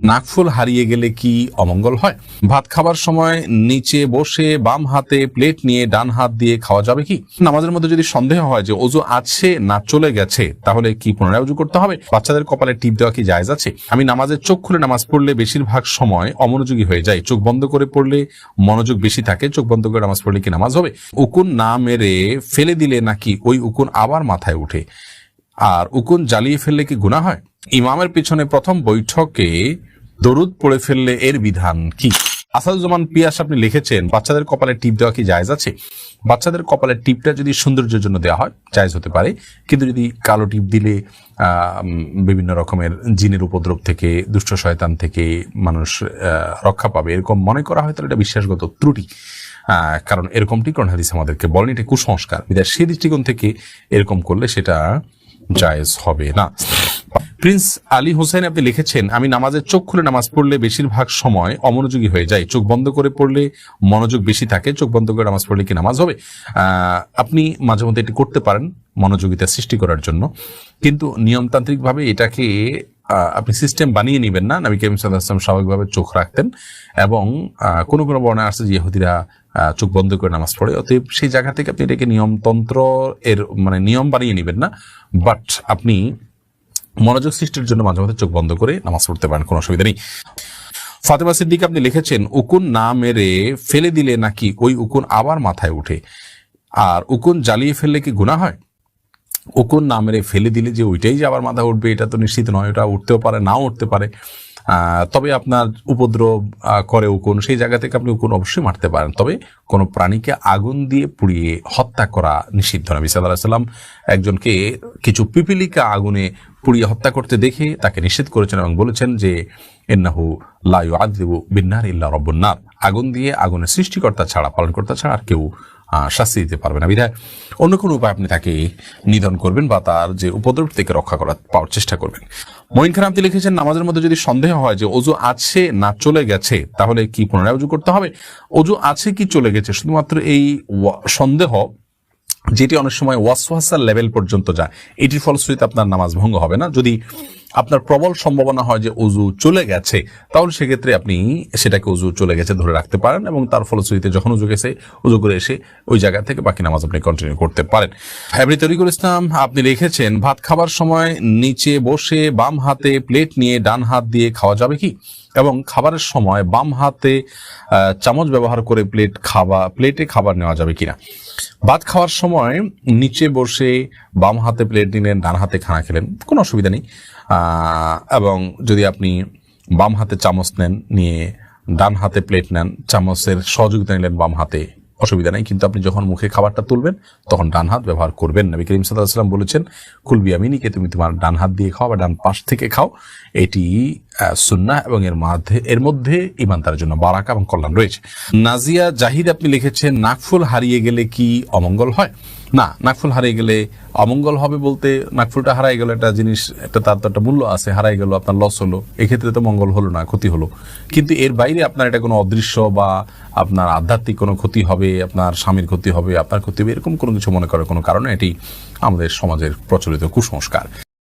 নাকফুল হারিয়ে গেলে কি অমঙ্গল হয়? ভাত খাবার সময় নিচে বসে বাম হাতে প্লেট নিয়ে ডান হাত দিয়ে খাওয়া যাবে কি? নামাজের মধ্যে যদি সন্দেহ হয় যে অজু আছে না চলে গেছে, তাহলে কি পুনরায় উজু করতে হবে? বাচ্চাদের কপালে টিপ দেওয়া কি জায়েজ আছে? আমি নামাজের চোখ খুলে নামাজ পড়লে বেশিরভাগ সময় অমনোযোগী হয়ে যায় চোখ বন্ধ করে পড়লে মনোযোগ বেশি থাকে। চোখ বন্ধ করে নামাজ পড়লে কি নামাজ হবে? উকুন না মেরে ফেলে দিলে নাকি ওই উকুন আবার মাথায় উঠে আর উকুন জ্বালিয়ে ফেললে কি গুণা হয়? ইমামের পিছনে প্রথম বৈঠকে দরুদ পড়ে ফেললে এর বিধান কি? আসাদুজ্জামান পিয়াস আপনি লিখেছেন, বাচ্চাদের কপালে টিপ দেওয়া কি জায়জ আছে? বাচ্চাদের কপালে টিপটা যদি সৌন্দর্যের জন্য দেওয়া হয়, জায়েজ হতে পারে। কিন্তু যদি কালো টিপ দিলে বিভিন্ন রকমের জিনের উপদ্রব থেকে, দুষ্ট শয়তান থেকে মানুষ রক্ষা পাবে, এরকম মনে করা হয়, তাহলে এটা বিশ্বাসগত ত্রুটি। কারণ এরকমটি কোন হাদিস আমাদেরকে বলেন, এটা কুসংস্কার। বিদায় সেই দৃষ্টিকোণ থেকে এরকম করলে সেটা জায়েজ হবে না। প্রিন্স আলী হোসেন আপনি লিখেছেন, আমি নামাজের চোখ খুলে নামাজ পড়লে বেশিরভাগ সময় অমনোযোগী হয়ে যায় চোখ বন্ধ করে পড়লে মনোযোগ বেশি থাকে। চোখ বন্ধ করে নামাজ পড়লে কি নামাজ হবে? আপনি মাঝে মধ্যে এটি করতে পারেন মনোযোগিতা সৃষ্টি করার জন্য। কিন্তু নিয়মতান্ত্রিকভাবে এটাকে আপনি সিস্টেম বানিয়ে নেবেন না। নবী করিম স্বাভাবিকভাবে চোখ রাখতেন এবং কোনো কোনো বর্ণায় আসছে যে ইহুদিরা চোখ বন্ধ করে নামাজ পড়ে। অতএব সেই জায়গা থেকে আপনি এটাকে নিয়মতন্ত্র এর মানে নিয়ম বানিয়ে নেবেন না। বাট আপনি মনোযোগ সৃষ্টির জন্য মাঝে মাঝে চোখ বন্ধ করে নামাজ পড়তে পারেন, কোনো অসুবিধা নেই। ফাতেমা সিদ্দিক, আপনি লিখেছেন, উকুন না মেরে ফেলে দিলে নাকি ওই উকুন আবার মাথায় উঠে? আর উকুন জ্বালিয়ে ফেললে কি গুণা হয়? উকুন না মেরে ফেলে দিলে যে ওইটাই যে আবার মাথা উঠবে, এটা তো নিশ্চিত নয়, ওটা উঠতেও পারে, নাও উঠতে পারে। তবে আপনার উপদ্রব করে উকুন, সেই জায়গা থেকে আপনি উকুন অবশ্যই মারতে পারেন। তবে কোনো প্রাণীকে আগুন দিয়ে পুড়িয়ে হত্যা করা নিষিদ্ধ নবী সাল্লাহ সাল্লাম একজনকে কিছু পিপিলিকা আগুনে পুড়িয়ে হত্যা করতে দেখে তাকে নিষেধ করেছেন এবং বলেছেন যে এন্নাহু লাইউ আদিবু বিন্নার ইল্লা রব্বন্নার আগুন দিয়ে আগুনের সৃষ্টিকর্তা ছাড়া, পালনকর্তা ছাড়া আর কেউ শাস্তি দিতে পারবে না। বিধায় অন্য কোনো উপায় আপনি তাকে নিধন করবেন বা তার যে উপদ্রব থেকে রক্ষা করার পাওয়ার চেষ্টা করবেন। মঈন খান আপনি লিখেছেন, নামাজের মধ্যে যদি সন্দেহ হয় যে অজু আছে না চলে গেছে, তাহলে কি পুনরায় অজু করতে হবে? অজু আছে কি চলে গেছে? শুধুমাত্র এই সন্দেহ যেটি অনেক সময় ওয়াসওয়াসার লেভেল পর্যন্ত যায়, এটির ফলশ্রুতিতে আপনার নামাজ ভঙ্গ হবে না। যদি আপনার প্রবল সম্ভাবনা হয় যে অজু চলে গেছে, তাহলে সেক্ষেত্রে আপনি সেটাকে অজু চলে গেছে ধরে রাখতে পারেন এবং তার ফলশ্রুতিতে যখন উজু গেছে, উজু করে এসে ওই জায়গা থেকে বাকি নামাজ আপনি কন্টিনিউ করতে পারেন। হ্যাবরি তরিকুল ইসলাম, আপনি লিখেছেন, ভাত খাবার সময় নিচে বসে বাম হাতে প্লেট নিয়ে ডান হাত দিয়ে খাওয়া যাবে কি? এবং খাবারের সময় বাম হাতে চামচ ব্যবহার করে প্লেট খাওয়া প্লেটে খাবার নেওয়া যাবে কিনা? ভাত খাওয়ার সময় নিচে বসে বাম হাতে প্লেট নিলেন, ডান হাতে খানা খেলেন, কোনো অসুবিধা নেই। এবং যদি আপনি বাম হাতে চামচ নেন, নিয়ে ডান হাতে প্লেট নেন, চামচের সহযোগিতা নিলেন বাম হাতে, অসুবিধা নেই। কিন্তু আপনি যখন মুখে খাবারটা তুলবেন, তখন ডান হাত ব্যবহার করবেন। নবী করিম সাল্লাহ সাল্লাম বলেছেন, কুলবি আমিনিকে, তুমি তোমার ডান হাত দিয়ে খাও বা ডান পাশ থেকে খাও। এটি আহ, সুন্নাহ এবং এর মধ্যে এর মধ্যে ইমানদারের জন্য বারাকা এবং কল্যাণ রয়েছে। নাজিয়া জাহিদ আপনি লিখেছেন নাকফুল হারিয়ে গেলে কি অমঙ্গল হয়? না নাকফুল হারিয়ে গেলে অমঙ্গল হবে বলতে নাকফুলটা হারাই গেল একটা জিনিস একটা তার তো একটা মূল্য আছে হারাই গেল আপনার লস হলো এক্ষেত্রে তো মঙ্গল হলো না ক্ষতি হলো। কিন্তু এর বাইরে আপনার এটা কোনো অদৃশ্য বা আপনার আধ্যাত্মিক কোনো ক্ষতি হবে আপনার স্বামীর ক্ষতি হবে আপনার ক্ষতি হবে এরকম কোনো কিছু মনে করার কোনো কারণে এটি আমাদের সমাজের প্রচলিত কুসংস্কার।